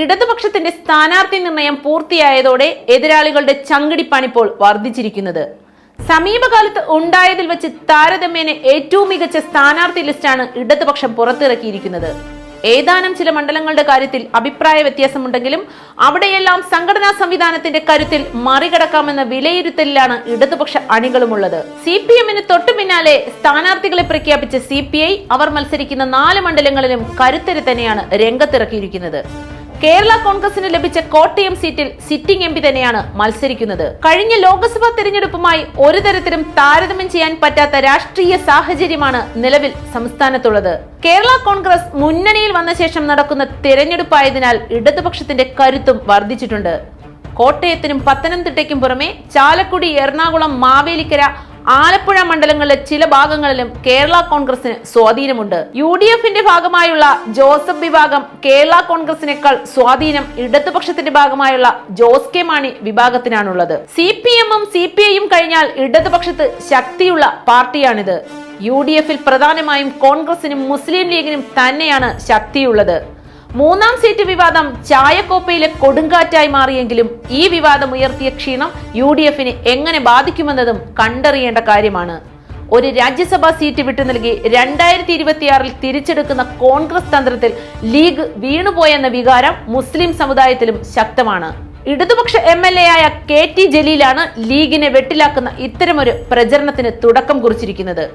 ഇടതുപക്ഷത്തിന്റെ സ്ഥാനാർത്ഥി നിർണയം പൂർത്തിയായതോടെ എതിരാളികളുടെ ചങ്കിടിപ്പാണിപ്പോൾ വർദ്ധിച്ചിരിക്കുന്നത്. സമീപകാലത്ത് ഉണ്ടായതിൽ വെച്ച് താരതമ്യേന ഏറ്റവും മികച്ച സ്ഥാനാർത്ഥി ലിസ്റ്റാണ് ഇടതുപക്ഷം പുറത്തിറക്കിയിരിക്കുന്നത്. ഏതാനും ചില മണ്ഡലങ്ങളുടെ കാര്യത്തിൽ അഭിപ്രായ വ്യത്യാസമുണ്ടെങ്കിലും അവിടെയെല്ലാം സംഘടനാ സംവിധാനത്തിന്റെ കരുത്തിൽ മറികടക്കാമെന്ന വിലയിരുത്തലിലാണ് ഇടതുപക്ഷ അണികളുമുള്ളത്. സി പി എമ്മിന് തൊട്ടു പിന്നാലെ സ്ഥാനാർത്ഥികളെ പ്രഖ്യാപിച്ച സി പി ഐ അവർ മത്സരിക്കുന്ന നാല് മണ്ഡലങ്ങളിലും കരുത്തരെ തന്നെയാണ് രംഗത്തിറക്കിയിരിക്കുന്നത്. കേരള കോൺഗ്രസിന് ലഭിച്ച കോട്ടയം സീറ്റിൽ സിറ്റിംഗ് എം പി തന്നെയാണ് മത്സരിക്കുന്നത്. കഴിഞ്ഞ ലോക്സഭാ തെരഞ്ഞെടുപ്പുമായി ഒരു തരത്തിലും താരതമ്യം ചെയ്യാൻ പറ്റാത്ത രാഷ്ട്രീയ സാഹചര്യമാണ് നിലവിൽ സംസ്ഥാനത്തുള്ളത്. കേരള കോൺഗ്രസ് മുന്നണിയിൽ വന്ന ശേഷം നടക്കുന്ന തെരഞ്ഞെടുപ്പായതിനാൽ ഇടതുപക്ഷത്തിന്റെ കരുത്തും വർദ്ധിച്ചിട്ടുണ്ട്. കോട്ടയത്തിനും പത്തനംതിട്ടയ്ക്കും പുറമെ ചാലക്കുടി എറണാകുളം മാവേലിക്കര ആലപ്പുഴ മണ്ഡലങ്ങളിലെ ചില ഭാഗങ്ങളിലും കേരള കോൺഗ്രസിന് സ്വാധീനമുണ്ട്. യു ഡി എഫിന്റെ ഭാഗമായുള്ള ജോസഫ് വിഭാഗം കേരള കോൺഗ്രസിനേക്കാൾ സ്വാധീനം ഇടതുപക്ഷത്തിന്റെ ഭാഗമായുള്ള ജോസ് കെ മാണി വിഭാഗത്തിനാണുള്ളത്. സി പി എമ്മും സി പി ഐയും കഴിഞ്ഞാൽ ഇടതുപക്ഷത്ത് ശക്തിയുള്ള പാർട്ടിയാണിത്. യു ഡി എഫിൽ പ്രധാനമായും കോൺഗ്രസിനും മുസ്ലിം ലീഗിനും തന്നെയാണ് ശക്തിയുള്ളത്. മൂന്നാം സീറ്റ് വിവാദം ചായക്കോപ്പയിലെ കൊടുങ്കാറ്റായി മാറിയെങ്കിലും ഈ വിവാദം ഉയർത്തിയ ക്ഷീണം യു ഡി എഫിനെ എങ്ങനെ ബാധിക്കുമെന്നതും കണ്ടറിയേണ്ട കാര്യമാണ്. ഒരു രാജ്യസഭാ സീറ്റ് വിട്ടു നൽകി രണ്ടായിരത്തി ഇരുപത്തിയാറിൽ തിരിച്ചെടുക്കുന്ന കോൺഗ്രസ് തന്ത്രത്തിൽ ലീഗ് വീണുപോയെന്ന വികാരം മുസ്ലിം സമുദായത്തിലും ശക്തമാണ്. ഇടതുപക്ഷ എം എൽ എ ആയ കെ ടി ജലീലാണ് ലീഗിനെ വെട്ടിലാക്കുന്ന ഇത്തരമൊരു പ്രചരണത്തിന് തുടക്കം കുറിച്ചിരിക്കുന്നത്.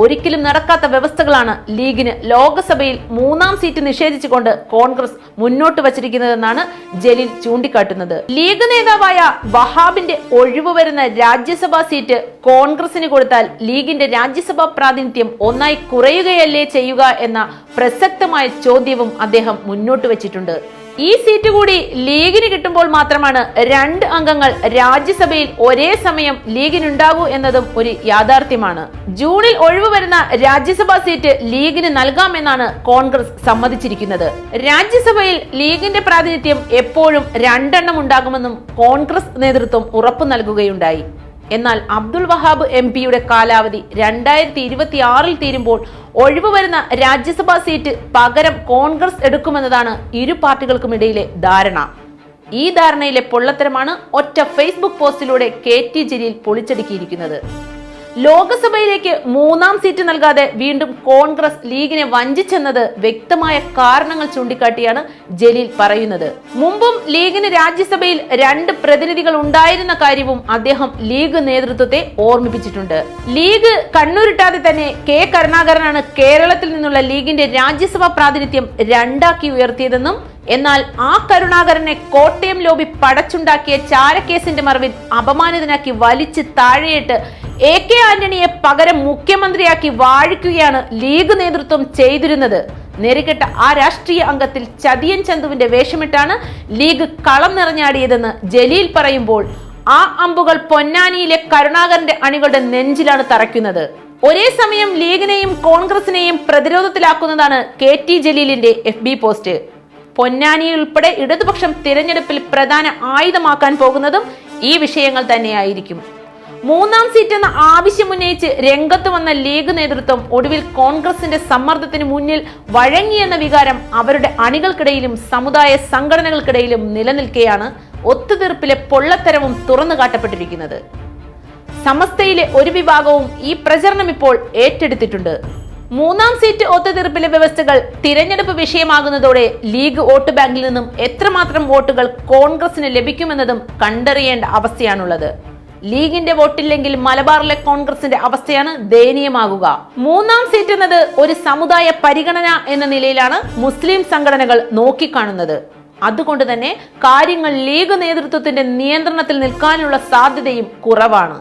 ഒരിക്കലും നടക്കാത്ത വ്യവസ്ഥകളാണ് ലീഗിന് ലോക്സഭയിൽ മൂന്നാം സീറ്റ് നിഷേധിച്ചുകൊണ്ട് കോൺഗ്രസ് മുന്നോട്ട് വച്ചിരിക്കുന്നതെന്നാണ് ജലീൽ ചൂണ്ടിക്കാട്ടുന്നത്. ലീഗ് നേതാവായ വഹാബിന്റെ ഒഴിവ് വരുന്ന രാജ്യസഭാ സീറ്റ് കോൺഗ്രസിന് കൊടുത്താൽ ലീഗിന്റെ രാജ്യസഭാ പ്രാതിനിധ്യം ഒന്നായി കുറയുകയല്ലേ ചെയ്യുക എന്ന പ്രസക്തമായ ചോദ്യവും അദ്ദേഹം മുന്നോട്ട് വച്ചിട്ടുണ്ട്. ഈ സീറ്റ് കൂടി ലീഗിന് കിട്ടുമ്പോൾ മാത്രമാണ് രണ്ട് അംഗങ്ങൾ രാജ്യസഭയിൽ ഒരേ സമയം ലീഗിനുണ്ടാകൂ എന്നതും ഒരു യാഥാർത്ഥ്യമാണ്. ജൂണിൽ ഒഴിവ് വരുന്ന രാജ്യസഭാ സീറ്റ് ലീഗിന് നൽകാമെന്നാണ് കോൺഗ്രസ് സമ്മതിച്ചിരിക്കുന്നത്. രാജ്യസഭയിൽ ലീഗിന്റെ പ്രാതിനിധ്യം എപ്പോഴും രണ്ടെണ്ണം ഉണ്ടാകുമെന്നും കോൺഗ്രസ് നേതൃത്വം ഉറപ്പു നൽകുകയുണ്ടായി. എന്നാൽ അബ്ദുൾ വഹാബ് എം പിയുടെ കാലാവധി രണ്ടായിരത്തി ഇരുപത്തി ആറിൽ തീരുമ്പോൾ ഒഴിവ് വരുന്ന രാജ്യസഭാ സീറ്റ് പകരം കോൺഗ്രസ് എടുക്കുമെന്നതാണ് ഇരു പാർട്ടികൾക്കുമിടയിലെ ധാരണ. ഈ ധാരണയിലെ പൊള്ളത്തരമാണ് ഒറ്റ ഫേസ്ബുക്ക് പോസ്റ്റിലൂടെ കെ ടി ജലീൽ പൊളിച്ചടുക്കിയിരിക്കുന്നത്. ലോക്സഭയിലേക്ക് മൂന്നാം സീറ്റ് നൽകാതെ വീണ്ടും കോൺഗ്രസ് ലീഗിനെ വഞ്ചിച്ചെന്നത് വ്യക്തമായ കാരണങ്ങൾ ചൂണ്ടിക്കാട്ടിയാണ് ജലീൽ പറയുന്നത്. മുമ്പും ലീഗിന് രാജ്യസഭയിൽ രണ്ട് പ്രതിനിധികൾ ഉണ്ടായിരുന്ന കാര്യവും അദ്ദേഹം ലീഗ് നേതൃത്വത്തെ ഓർമ്മിപ്പിച്ചിട്ടുണ്ട്. ലീഗ് കണ്ണൂരിട്ടാതെ തന്നെ കെ കരുണാകരനാണ് കേരളത്തിൽ നിന്നുള്ള ലീഗിന്റെ രാജ്യസഭാ പ്രാതിനിധ്യം രണ്ടാക്കി ഉയർത്തിയതെന്നും എന്നാൽ ആ കരുണാകരനെ കോട്ടയം ലോബി പടച്ചുണ്ടാക്കിയ ചാരക്കേസിന്റെ മറവിൽ അപമാനിതനാക്കി വലിച്ച് താഴെയിട്ട് എ കെ ആന്റണിയെ പകരം മുഖ്യമന്ത്രിയാക്കി വാഴിക്കുകയാണ് ലീഗ് നേതൃത്വം ചെയ്തിരുന്നത്. നേരിട്ട ആ രാഷ്ട്രീയ അംഗത്തിൽ ചതിയൻ ചന്തുവിന്റെ വേഷമിട്ടാണ് ലീഗ് കളം നിറഞ്ഞാടിയതെന്ന് ജലീൽ പറയുമ്പോൾ ആ അമ്പുകൾ പൊന്നാനിയിലെ കരുണാകരന്റെ അണികളുടെ നെഞ്ചിലാണ് തറയ്ക്കുന്നത്. ഒരേ സമയം ലീഗിനെയും കോൺഗ്രസിനെയും പ്രതിരോധത്തിലാക്കുന്നതാണ് കെ ടി ജലീലിന്റെ എഫ് ബി പോസ്റ്റ്. പൊന്നാനി ഉൾപ്പെടെ ഇടതുപക്ഷം തിരഞ്ഞെടുപ്പിൽ പ്രധാന ആയുധമാക്കാൻ പോകുന്നതും ഈ വിഷയങ്ങൾ തന്നെയായിരിക്കും. മൂന്നാം സീറ്റ് എന്ന ആവശ്യമുന്നയിച്ച് രംഗത്ത് വന്ന ലീഗ് നേതൃത്വം ഒടുവിൽ കോൺഗ്രസിന്റെ സമ്മർദ്ദത്തിന് മുന്നിൽ വഴങ്ങിയെന്ന വികാരം അവരുടെ അണികൾക്കിടയിലും സമുദായ സംഘടനകൾക്കിടയിലും നിലനിൽക്കെയാണ് ഒത്തുതീർപ്പിലെ പൊള്ളത്തരവും തുറന്നു കാട്ടപ്പെട്ടിരിക്കുന്നത്. സമസ്തയിലെ ഒരു വിഭാഗവും ഈ പ്രചരണം ഇപ്പോൾ ഏറ്റെടുത്തിട്ടുണ്ട്. മൂന്നാം സീറ്റ് ഒത്തുതീർപ്പിലെ വ്യവസ്ഥകൾ തിരഞ്ഞെടുപ്പ് വിഷയമാകുന്നതോടെ ലീഗ് വോട്ട് ബാങ്കിൽ നിന്നും എത്രമാത്രം വോട്ടുകൾ കോൺഗ്രസിന് ലഭിക്കുമെന്നതും കണ്ടറിയേണ്ട അവസ്ഥയാണുള്ളത്. ലീഗിന്റെ വോട്ടില്ലെങ്കിൽ മലബാറിലെ കോൺഗ്രസിന്റെ അവസ്ഥയാണ് ദയനീയമാകുക. മൂന്നാം സീറ്റ് എന്നത് ഒരു സമുദായ പരിഗണന എന്ന നിലയിലാണ് മുസ്ലിം സംഘടനകൾ നോക്കിക്കാണുന്നത്. അതുകൊണ്ട് തന്നെ കാര്യങ്ങൾ ലീഗ് നേതൃത്വത്തിന്റെ നിയന്ത്രണത്തിൽ നിൽക്കാനുള്ള സാധ്യതയും കുറവാണ്.